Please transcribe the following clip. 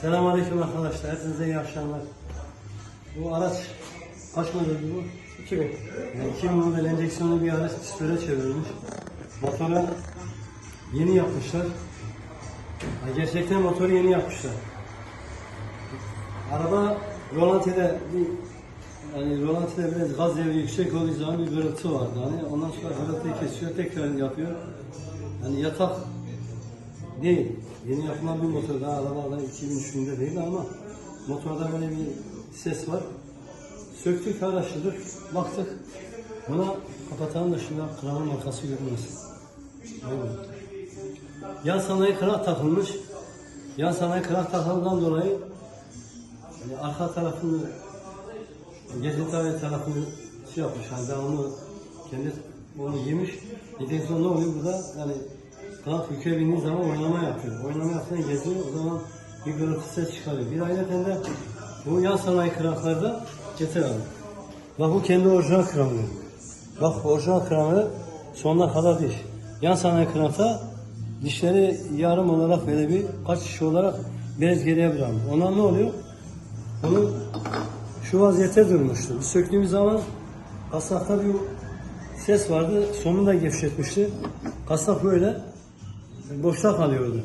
Selamünaleyküm arkadaşlar. Hepinize iyi akşamlar. Bu araç kaç model bu? 2000. Yani 2000 model enjeksiyonlu bir araç pistole çevrilmiş. Motoru yeni yapmışlar. Yani gerçekten motoru yeni yapmışlar. Araba rolantide bir yani rolantide biraz gaz devri yüksek olduğu zaman bir gürültü vardı. Hani ondan sonra gürültüyü kesiyor, tekrar yapıyor. Yani yatak Değil. Yeni yapılan bir motor daha arabadan 2003'ünde değil ama motorda böyle bir ses var. Söktük, araştırdık, baktık. Buna kapatanın dışında kralın markası görünmesin. Aynen. Yan sanayi kral takılmış. Yan sanayi kral takıldığından dolayı yani arka tarafını tarafı tarafını şey yapmış. Yani devamlı kendi onu yemiş. Yedikten sonra ne oluyor burada? Yani kanat yüküye bindiği zaman oynama yapıyor. Oynama yaptığında geziyor. O zaman bir gürültü ses çıkarıyor. Bir ayrıca de bu yan sanayi kıraklarda getir abi. Bak bu kendi orijinal kramı. Bak orijinal kramı sonuna kadar diş. Yan sanayi kramta dişleri yarım olarak böyle bir kaç şiş olarak biraz geriye bırakmış. Ondan ne oluyor? Bunu şu vaziyette durmuştu. Biz söktüğümüz zaman kasnakta bir ses vardı. Sonunu da gevşetmişti. Kasnak böyle boşta kalıyordu.